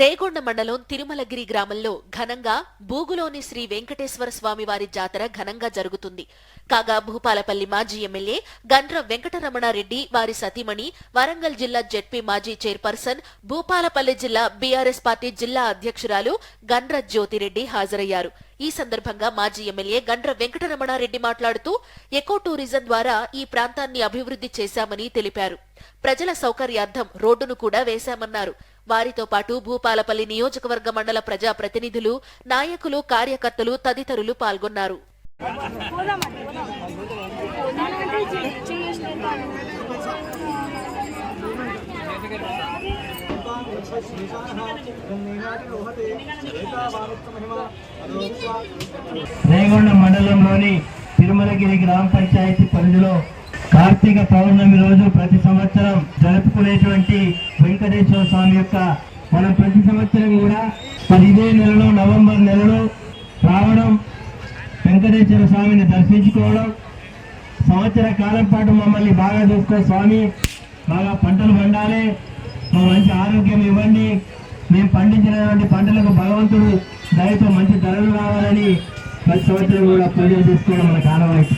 రేగొండ మండలం తిరుమలగిరి గ్రామంలో ఘనంగా బూగులోని శ్రీ వెంకటేశ్వర స్వామి వారి జాతర ఘనంగా జరుగుతుంది. కాగా భూపాలపల్లి మాజీ ఎమ్మెల్యే గండ్ర వెంకటరమణారెడ్డి వారి సతీమణి వరంగల్ జిల్లా జెడ్పీ మాజీ చైర్పర్సన్ భూపాలపల్లి జిల్లా బీఆర్ఎస్ పార్టీ జిల్లా అధ్యక్షురాలు గండ్ర జ్యోతిరెడ్డి హాజరయ్యారు. ఈ సందర్భంగా మాజీ ఎమ్మెల్యే గండ్ర వెంకటరమణారెడ్డి మాట్లాడుతూ ఎకో టూరిజం ద్వారా ఈ ప్రాంతాన్ని అభివృద్ధి చేశామని తెలిపారు. ప్రజల సౌకర్యార్థం రోడ్డును కూడా వేశామన్నారు. వారితో పాటు భూపాలపల్లి నియోజకవర్గ మండల ప్రజా ప్రతినిధులు నాయకులు కార్యకర్తలు తదితరులు పాల్గొన్నారు. రేగొండ మండలంలోని తిరుమలగిరి గ్రామ పంచాయతీ పరిధిలో కార్తీక పౌర్ణమి రోజు ప్రతి సంవత్సరం జరుపుకునేటువంటి వెంకటేశ్వర స్వామి యొక్క మనం ప్రతి సంవత్సరం కూడా మరి ఇదే నెలలో నవంబర్ నెలలో రావడం వెంకటేశ్వర స్వామిని దర్శించుకోవడం. సంవత్సర కాలం పాటు మమ్మల్ని బాగా చూసుకో స్వామి. బాగా పంటలు పండాలి. మంచి ఆరోగ్యం ఇవ్వండి. మేము పండించినటువంటి పంటలకు భగవంతుడు దయతో మంచి ధరలు రావాలని ప్రతి సంవత్సరం కూడా పూజలు చేసుకోవడం మనకు ఆనవాయితీ